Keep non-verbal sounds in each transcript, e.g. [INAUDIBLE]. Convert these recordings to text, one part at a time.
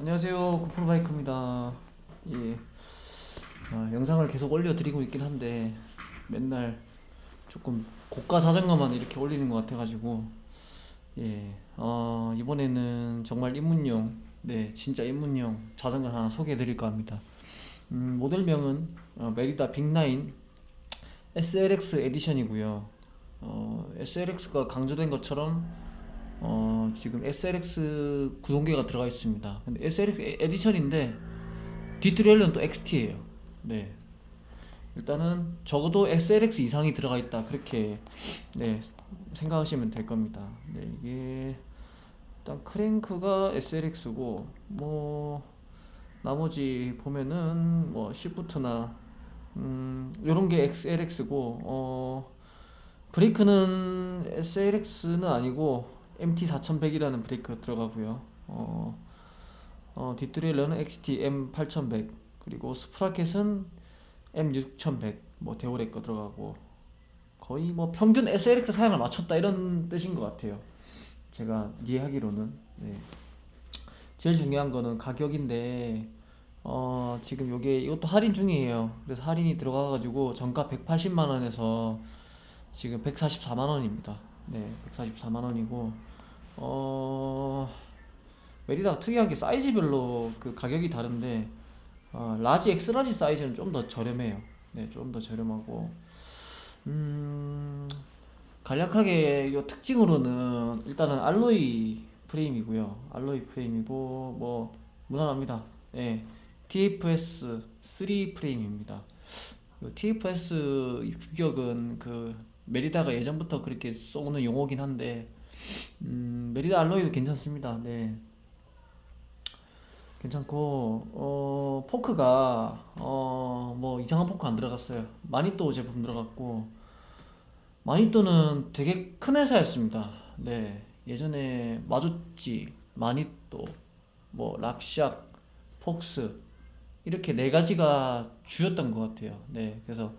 안녕하세요. 고프로바이크입니다. 예. 아, 영상을 계속 올려드리고 있긴 한데 맨날 조금 고가 자전거만 이렇게 올리는 것 같아가지고 예. 어, 이번에는 정말 입문용 네 진짜 입문용 자전거 하나 소개해드릴까 합니다. 음, 모델명은 어, 메리다 빅라인 SLX 에디션이고요. 어, SLX가 강조된 것처럼 어, 지금 SLX 구동계가 들어가 있습니다. 근데 SLX 에- 에디션인데 뒷트레일러는 또 XT예요. 네. 일단은 적어도 SLX 이상이 들어가 있다. 그렇게 네, 생각하시면 될 겁니다. 네, 이게 일단 크랭크가 SLX고 뭐 나머지 보면은 뭐 시프트나 음, 요런 게 XLX고 어 브레이크는 SLX는 아니고 MT4100이라는 브레이크가 들어가고요. 어, 어, 뒷트레일러는 XT M8100 그리고 스프라켓은 M6100 뭐 데오레 거 들어가고 거의 뭐 평균 SLX 사양을 맞췄다 이런 뜻인 것 같아요. 제가 이해하기로는 네. 제일 중요한 거는 가격인데 어, 지금 요게 이것도 할인 중이에요. 그래서 할인이 들어가 가지고 정가 180만 원에서 지금 144만 원입니다. 네, 144만 원이고 어 메리다가 특이하게 사이즈별로 그 가격이 다른데 어, 라지 엑스 라지 사이즈는 좀 더 저렴해요. 네, 좀 더 저렴하고 음 간략하게 요 특징으로는 일단은 알로이 프레임이고요. 알로이 프레임이고 뭐 무난합니다. 예. TFS 3 프레임입니다. 요 TFS 이 규격은 그 메리다가 예전부터 그렇게 써오는 용어긴 한데 음, 메리다 알로이도 괜찮습니다. 네. 괜찮고 어 포크가 어 뭐 이상한 포크 안 들어갔어요. 마니또 제품 들어갔고 마니또는 되게 큰 회사였습니다. 네. 예전에 마주치, 마니또, 뭐 락샥, 폭스 이렇게 네 가지가 주였던 것 같아요. 네. 그래서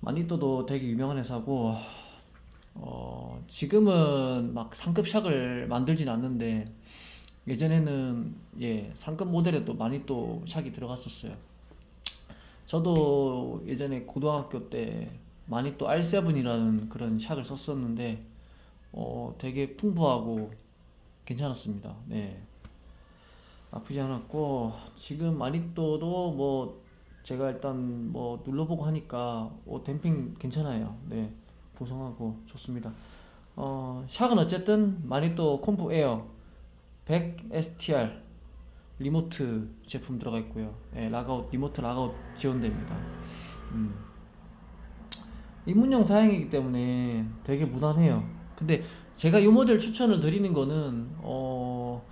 마니또도 되게 유명한 회사고 어, 지금은 막 상급 샥을 만들진 않는데 예전에는 예, 상급 모델에도 마니또 샥이 들어갔었어요. 저도 예전에 고등학교 때 마니또 R7이라는 그런 샥을 썼었는데 어, 되게 풍부하고 괜찮았습니다. 네. 나쁘지 않았고 지금 마니또도 뭐 제가 일단 뭐 눌러보고 하니까 어, 댐핑 괜찮아요. 네. 보송하고 좋습니다. 어, 샥은 어쨌든 마니또 콤프 에어 100 STR 리모트 제품 들어가 있고요. 예, 락아웃 리모트 락아웃 지원됩니다. 음. 입문용 사양이기 때문에 되게 무난해요. 근데 제가 이 모델 추천을 드리는 거는 어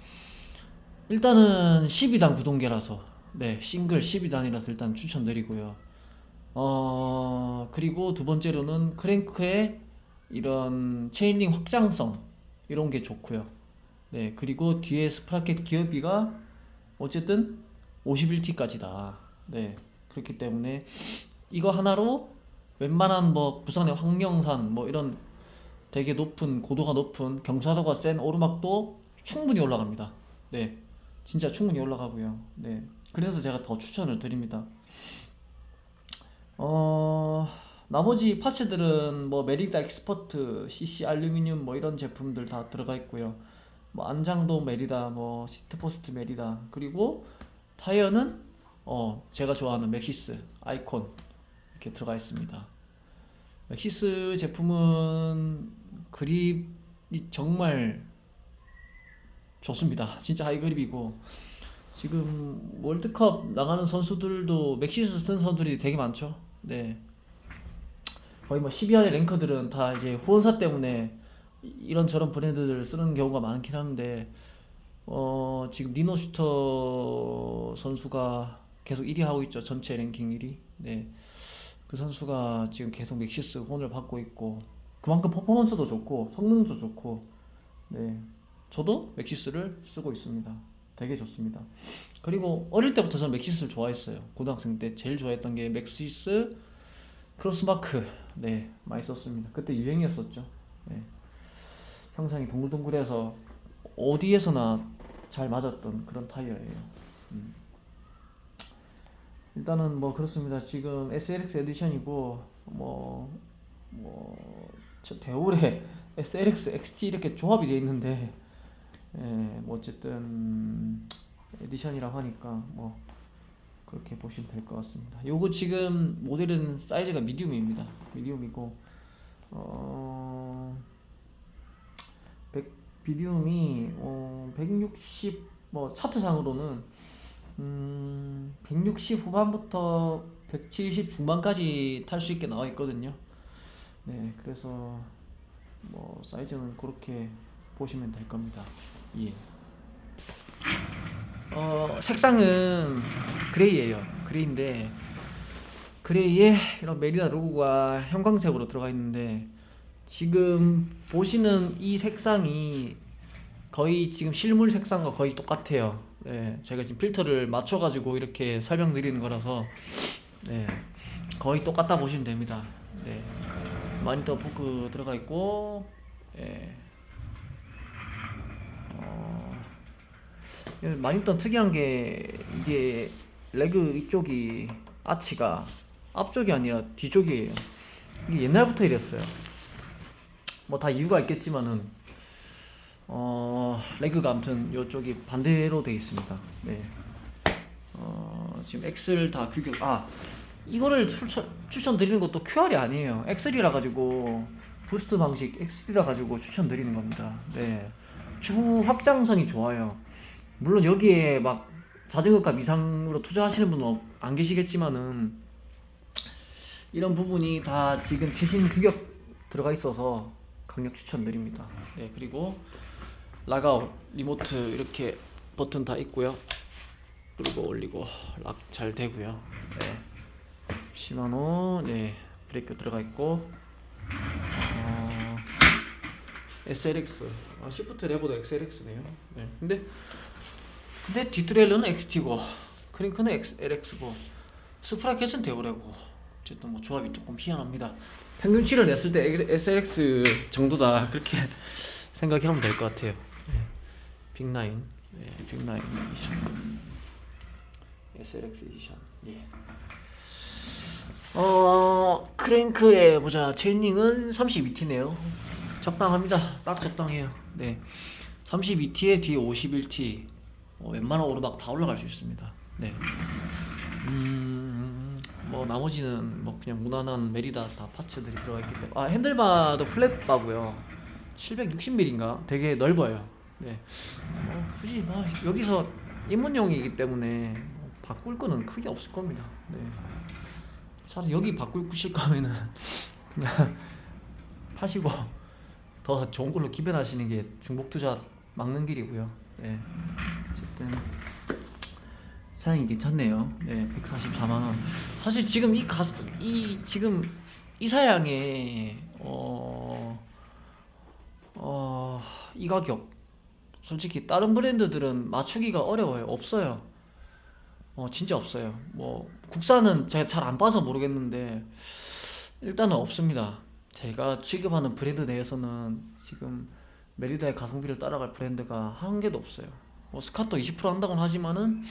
일단은 12단 구동계라서 네 싱글 12단이라서 일단 추천드리고요. 어 그리고 두 번째로는 크랭크의 이런 체인링 확장성 이런 게 좋고요. 네 그리고 뒤에 스프라켓 기어비가 어쨌든 51T까지다. 네 그렇기 때문에 이거 하나로 웬만한 뭐 부산의 황령산 뭐 이런 되게 높은 고도가 높은 경사도가 센 오르막도 충분히 올라갑니다. 네, 진짜 충분히 올라가고요. 네, 그래서 제가 더 추천을 드립니다. 어, 나머지 파츠들은 뭐 메리다 엑스퍼트, CC 알루미늄 뭐 이런 제품들 다 들어가 있고요. 뭐 안장도 메리다, 뭐 시트포스트 메리다, 그리고 타이어는 어 제가 좋아하는 맥시스 아이콘 이렇게 들어가 있습니다. 맥시스 제품은 그립이 정말 좋습니다. 진짜 하이 그립이고 지금 월드컵 나가는 선수들도 맥시스 쓴 선수들이 되게 많죠. 네. 거의 뭐 12할의 랭커들은 다 이제 후원사 때문에 이런 저런 브랜드들을 쓰는 경우가 많긴 한데 어 지금 니노 슈터 선수가 계속 1위 하고 있죠. 전체 랭킹 1위. 네. 그 선수가 지금 계속 맥시스 후원을 받고 있고 그만큼 퍼포먼스도 좋고 성능도 좋고 네 저도 맥시스를 쓰고 있습니다 되게 좋습니다 그리고 어릴 때부터 저는 맥시스를 좋아했어요 고등학생 때 제일 좋아했던 게 맥시스 크로스마크 네 많이 썼습니다 그때 유행이었었죠 네 형상이 동글동글해서 어디에서나 잘 맞았던 그런 타이어예요. 음. 일단은 뭐 그렇습니다. 지금 SLX 에디션이고 뭐, 뭐뭐저 대올에 SLX [LAUGHS] XT 이렇게 조합이 되어 있는데 예, 뭐 어쨌든 에디션이라고 하니까 뭐 그렇게 보시면 될 것 같습니다. 요거 지금 모델은 사이즈가 미디움입니다. 미디움이고 어 100, 비디움이 어, 160 뭐 차트상으로는 음, 160 후반부터 170 중반까지 탈 수 있게 나와 있거든요. 네, 그래서 뭐 사이즈는 그렇게 보시면 될 겁니다. 예. 어, 색상은 그레이예요. 그레이인데 그레이에 이런 메리나 로고가 형광색으로 들어가 있는데 지금 보시는 이 색상이 거의 지금 실물 색상과 거의 똑같아요. 네, 제가 지금 필터를 맞춰가지고 이렇게 설명드리는 거라서 네, 거의 똑같다 보시면 됩니다. 네, 마니터 포크 들어가 있고, 예. 어, 예, 마니터 특이한 게 이게 레그 이쪽이 아치가 앞쪽이 아니라 뒤쪽이에요. 이게 옛날부터 이랬어요. 뭐 다 이유가 있겠지만은 어 레그가 아무튼 이쪽이 반대로 돼 있습니다. 네. 어 지금 엑셀 다 규격 아 이거를 추천 추천드리는 것도 QR이 아니에요. 엑셀이라 가지고 부스트 방식 엑셀이라 가지고 추천드리는 겁니다. 네. 추후 확장성이 좋아요. 물론 여기에 막 자전거값 이상으로 투자하시는 분은 없- 안 계시겠지만은 이런 부분이 다 지금 최신 규격 들어가 있어서 강력 추천드립니다. 네, 그리고 락아웃, 리모트 이렇게 버튼 다 있고요. 그리고 올리고 락 잘 되고요. 네. 시마노 네 브레이크 들어가 있고 어, SLX 아, 시프트 레버도 XLX네요. 네. 근데 근데 뒷트레일러는 XT고 크링크는 XLX고 스프라켓은 데오레고 어쨌든 뭐 조합이 조금 희한합니다. 평균치를 냈을 때 SLX 정도다 그렇게 [LAUGHS] 생각하면 될 것 같아요. 네. 빅라인, 네, 빅라인 이션, SLX 이션. 예. 어 크랭크의 보자 체인링은 32T네요. 적당합니다. 딱 적당해요. 네. 32T에 뒤에 51T. 어, 웬만한 오르막 다 올라갈 수 있습니다. 네. 음, 뭐 나머지는 뭐 그냥 무난한 메리다 다 파츠들이 들어가 있기 때문에 아 핸들바도 플랫바고요. 760mm인가? 되게 넓어요. 네. 뭐 굳이 뭐 여기서 입문용이기 때문에 뭐 바꿀 거는 크게 없을 겁니다. 네. 차라리 여기 바꾸실 거면은 [LAUGHS] 그냥 파시고 더 좋은 걸로 기변하시는 게 중복 투자 막는 길이고요. 네. 어쨌든 사양이 괜찮네요. 네, 144만 원. 사실 지금 이 가수 이 지금 이 사양에 어, 어어 이 가격 솔직히 다른 브랜드들은 맞추기가 어려워요. 없어요. 어 진짜 없어요. 뭐 국산은 제가 잘 안 봐서 모르겠는데 일단은 없습니다. 제가 취급하는 브랜드 내에서는 지금 메리다의 가성비를 따라갈 브랜드가 한 개도 없어요. 뭐 스카터 20% 한다고는 하지만은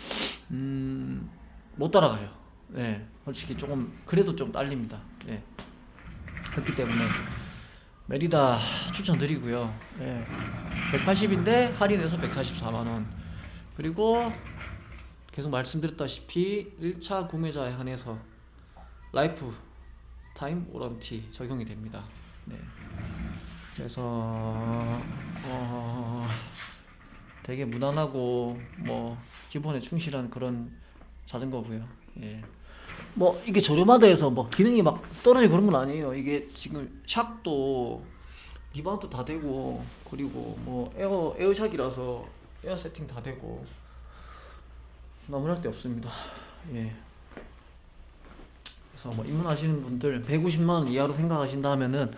음, 못 따라가요. 네, 솔직히 조금 그래도 좀 딸립니다. 네. 그렇기 때문에 메리다 추천드리고요. 네. 180인데 할인해서 144만 원. 그리고 계속 말씀드렸다시피 1차 구매자에 한해서 라이프 타임 오런티 적용이 됩니다. 네. 그래서 어, 되게 무난하고 뭐 기본에 충실한 그런 자전거고요. 예. 뭐 이게 저렴하다 해서 뭐 기능이 막 떨어지고 그런 건 아니에요. 이게 지금 샥도 리바운드 다 되고 그리고 뭐 에어 에어샥이라서 에어 세팅 다 되고 너무할 데 없습니다. 예. 그래서 뭐 입문하시는 분들 150만 원 이하로 생각하신다 하면은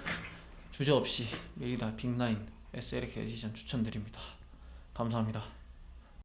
주저없이 메리다 빅라인 SLX 에디션 추천드립니다. 감사합니다.